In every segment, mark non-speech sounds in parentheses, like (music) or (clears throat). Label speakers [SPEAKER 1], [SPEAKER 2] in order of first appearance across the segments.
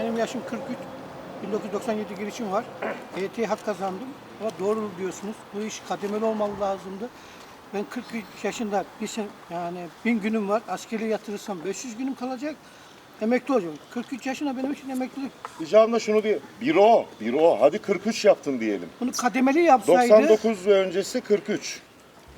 [SPEAKER 1] Benim yaşım 43. 1997 girişim var. (clears throat) EYT hak kazandım. Ama doğru diyorsunuz. Bu iş kademeli olmalı lazımdı. Ben 43 yaşında bir sen, yani bin günüm var. Askeri yatırırsam 500 günüm kalacak. Emekli olacağım. 43 yaşında benim için emeklilik.
[SPEAKER 2] İcabında şunu diye. Bir o, bir o. Hadi 43 yaptın diyelim.
[SPEAKER 1] Bunu kademeli yapsaydı.
[SPEAKER 2] 99 ve öncesi 43.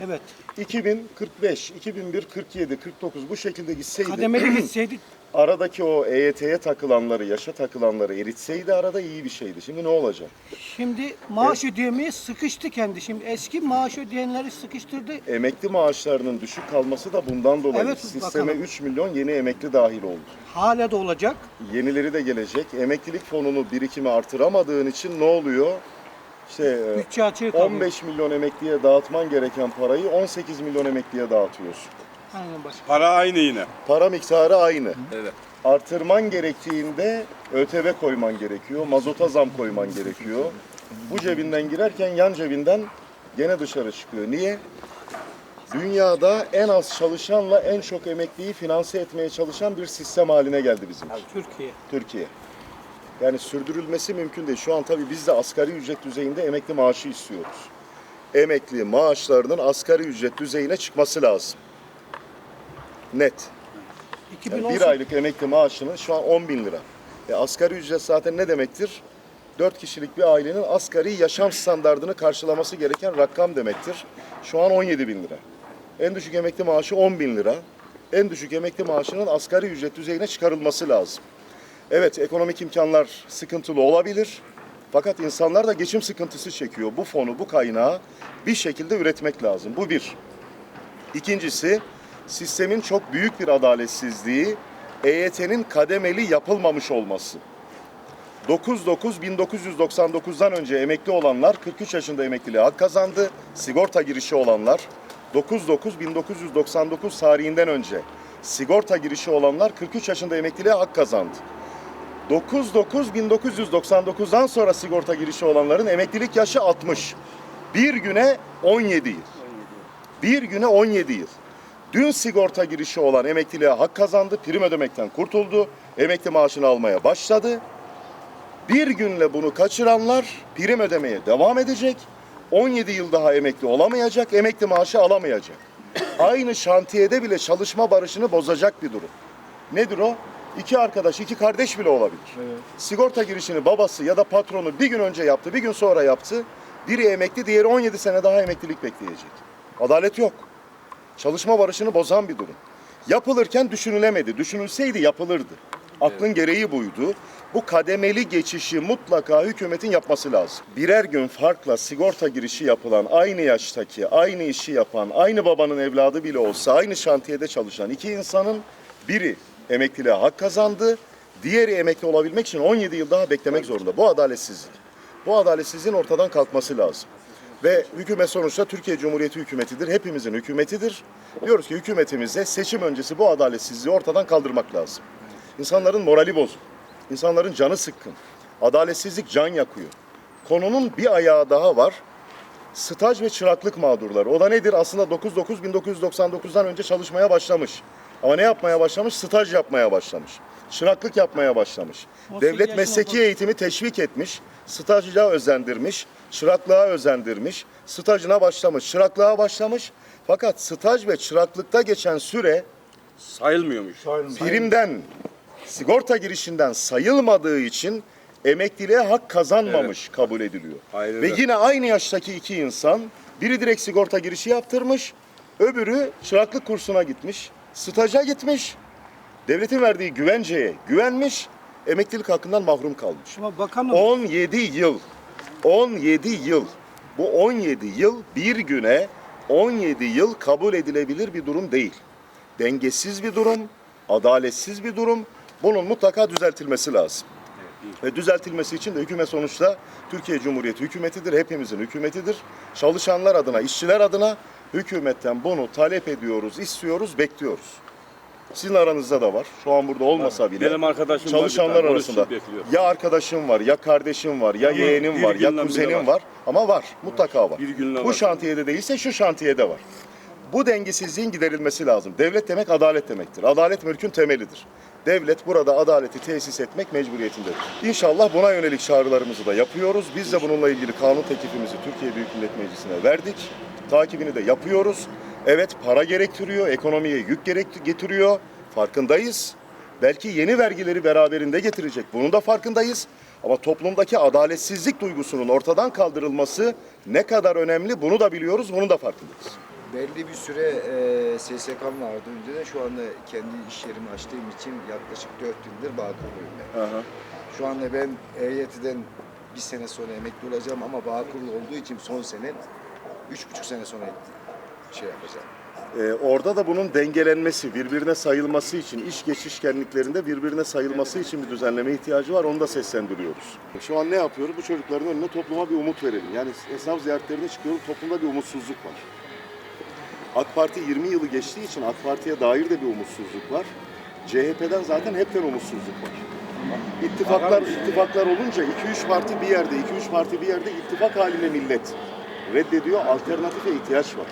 [SPEAKER 1] Evet.
[SPEAKER 2] 2000 45, 2001 47, 49 bu şekilde gitseydi.
[SPEAKER 1] Kademeli (clears throat) gitseydi
[SPEAKER 2] aradaki o EYT'ye takılanları, yaşa takılanları eritseydi arada iyi bir şeydi. Şimdi ne olacak?
[SPEAKER 1] Şimdi maaş ödeyemeye sıkıştı kendi. Şimdi eski maaş ödeyenleri sıkıştırdı.
[SPEAKER 2] Emekli maaşlarının düşük kalması da bundan dolayı.
[SPEAKER 1] Evet,
[SPEAKER 2] Sisteme
[SPEAKER 1] bakalım.
[SPEAKER 2] 3 milyon yeni emekli dahil oldu.
[SPEAKER 1] Hala da olacak.
[SPEAKER 2] Yenileri de gelecek. Emeklilik fonunu birikimi artıramadığın için ne oluyor? İşte e,
[SPEAKER 1] Bütçe açığı kalıyor.
[SPEAKER 2] 15 milyon emekliye dağıtman gereken parayı 18 milyon emekliye dağıtıyorsun.
[SPEAKER 1] Aynen.
[SPEAKER 3] Para aynı yine.
[SPEAKER 2] Para miktarı aynı.
[SPEAKER 3] Evet.
[SPEAKER 2] Artırman gerektiğinde ÖTV koyman gerekiyor, mazota zam koyman gerekiyor. Bu cebinden girerken yan cebinden gene dışarı çıkıyor. Niye? Dünyada en az çalışanla en çok emekliyi finanse etmeye çalışan bir sistem haline geldi bizim
[SPEAKER 1] Türkiye.
[SPEAKER 2] Türkiye. Yani sürdürülmesi mümkün değil. Şu an tabii biz de asgari ücret düzeyinde emekli maaşı istiyoruz. Emekli maaşlarının asgari ücret düzeyine çıkması lazım. Net. Yani
[SPEAKER 1] 2018
[SPEAKER 2] bir aylık emekli maaşının şu an 10 bin lira. E, asgari ücret zaten ne demektir? 4 kişilik bir ailenin asgari yaşam standartını karşılaması gereken rakam demektir. Şu an 17 bin lira. En düşük emekli maaşı 10 bin lira. En düşük emekli maaşının asgari ücret düzeyine çıkarılması lazım. Evet ekonomik imkanlar sıkıntılı olabilir. Fakat insanlar da geçim sıkıntısı çekiyor. Bu fonu, bu kaynağı bir şekilde üretmek lazım. Bu bir. İkincisi sistemin çok büyük bir adaletsizliği EYT'nin kademeli yapılmamış olması. 9-9-1999'dan önce emekli olanlar 43 yaşında emekliliğe hak kazandı. Sigorta girişi olanlar 9-9-1999 tarihinden önce sigorta girişi olanlar 43 yaşında emekliliğe hak kazandı. 9-9-1999'dan sonra sigorta girişi olanların emeklilik yaşı 60. Bir güne 17 yıl. Bir güne 17 yıl. Dün sigorta girişi olan emekliliğe hak kazandı, prim ödemekten kurtuldu, emekli maaşını almaya başladı. Bir günle bunu kaçıranlar prim ödemeye devam edecek. 17 yıl daha emekli olamayacak, emekli maaşı alamayacak. Aynı şantiyede bile çalışma barışını bozacak bir durum. Nedir o? İki arkadaş, iki kardeş bile olabilir. Sigorta girişini babası ya da patronu bir gün önce yaptı, bir gün sonra yaptı. Biri emekli, diğeri 17 sene daha emeklilik bekleyecek. Adalet yok. Çalışma barışını bozan bir durum. Yapılırken düşünülemedi. Düşünülseydi yapılırdı. Aklın gereği buydu. Bu kademeli geçişi mutlaka hükümetin yapması lazım. Birer gün farkla sigorta girişi yapılan, aynı yaştaki, aynı işi yapan, aynı babanın evladı bile olsa, aynı şantiyede çalışan iki insanın biri emekliliğe hak kazandı, diğeri emekli olabilmek için 17 yıl daha beklemek zorunda. Bu adaletsizlik. Bu adaletsizliğin ortadan kalkması lazım. Ve hükümet sonuçta Türkiye Cumhuriyeti hükümetidir. Hepimizin hükümetidir. Diyoruz ki hükümetimize seçim öncesi bu adaletsizliği ortadan kaldırmak lazım. İnsanların morali bozuk. İnsanların canı sıkkın. Adaletsizlik can yakıyor. Konunun bir ayağı daha var. Staj ve çıraklık mağdurları. O da nedir? Aslında 9-9-1999'dan önce çalışmaya başlamış. Ama ne yapmaya başlamış? Staj yapmaya başlamış. Çıraklık yapmaya başlamış.
[SPEAKER 1] 18
[SPEAKER 2] Devlet mesleki eğitimi teşvik etmiş. Stajcılığa özendirmiş. Çıraklığa özendirmiş. Stajına başlamış. Çıraklığa başlamış. Fakat staj ve çıraklıkta geçen süre
[SPEAKER 3] Sayılmıyormuş.
[SPEAKER 2] primden, sigorta girişinden sayılmadığı için emekliliğe hak kazanmamış kabul ediliyor.
[SPEAKER 3] Aynen
[SPEAKER 2] Ve yine aynı yaştaki iki insan, biri direkt sigorta girişi yaptırmış, öbürü çıraklık kursuna gitmiş, staja gitmiş, devletin verdiği güvenceye güvenmiş, emeklilik hakkından mahrum kalmış.
[SPEAKER 1] Ama bakanım
[SPEAKER 2] 17 yıl. 17 yıl. Bu 17 yıl bir güne 17 yıl kabul edilebilir bir durum değil. Dengesiz bir durum, adaletsiz bir durum. Bunun mutlaka düzeltilmesi lazım. Ve düzeltilmesi için de hükümet sonuçta Türkiye Cumhuriyeti hükümetidir, hepimizin hükümetidir. Çalışanlar adına, işçiler adına hükümetten bunu talep ediyoruz, istiyoruz, bekliyoruz. Sizin aranızda da var. Şu an burada olmasa bile.
[SPEAKER 3] Benim arkadaşım var
[SPEAKER 2] çalışanlar
[SPEAKER 3] tane,
[SPEAKER 2] arasında
[SPEAKER 3] bekliyor.
[SPEAKER 2] ya arkadaşım var, ya kardeşim var, ya yeğenim
[SPEAKER 3] bir
[SPEAKER 2] var, ya
[SPEAKER 3] günden bile
[SPEAKER 2] kuzenim
[SPEAKER 3] var.
[SPEAKER 2] var. Ama var, mutlaka var.
[SPEAKER 3] Bir günle
[SPEAKER 2] Bu
[SPEAKER 3] var.
[SPEAKER 2] şantiyede değilse şu şantiyede var. Bu dengesizliğin giderilmesi lazım. Devlet demek adalet demektir. Adalet mülkün temelidir. Devlet burada adaleti tesis etmek mecburiyetindedir. İnşallah buna yönelik çağrılarımızı da yapıyoruz. Biz de bununla ilgili kanun teklifimizi Türkiye Büyük Millet Meclisi'ne verdik. Takibini de yapıyoruz. Evet para gerektiriyor, ekonomiye yük getiriyor. Farkındayız. Belki yeni vergileri beraberinde getirecek. Bunun da farkındayız. Ama toplumdaki adaletsizlik duygusunun ortadan kaldırılması ne kadar önemli bunu da biliyoruz, bunun da farkındayız.
[SPEAKER 4] Belli bir süre e, SSK'm vardı önceden. Şu anda kendi iş yerimi açtığım için yaklaşık 4 yıldır Bağkur'luyum ben.
[SPEAKER 2] Aha.
[SPEAKER 4] Şu anda ben EYT'den bir sene sonra emekli olacağım ama Bağkur'lu olduğu için son sene, üç buçuk sene sonra şey yapacağım.
[SPEAKER 2] Ee, orada da bunun dengelenmesi, birbirine sayılması için, iş geçişkenliklerinde birbirine sayılması için bir düzenleme ihtiyacı var. Onu da seslendiriyoruz. Şu an ne yapıyoruz? Bu çocukların önüne topluma bir umut verelim. Yani esnaf ziyaretlerine çıkıyorum, toplumda bir umutsuzluk var. AK Parti 20 yılı geçtiği için AK Parti'ye dair de bir umutsuzluk var. CHP'den zaten hepten umutsuzluk var. İttifaklar, ittifaklar olunca 2-3 parti bir yerde, 2-3 parti bir yerde ittifak haline millet reddediyor. Alternatife ihtiyaç var.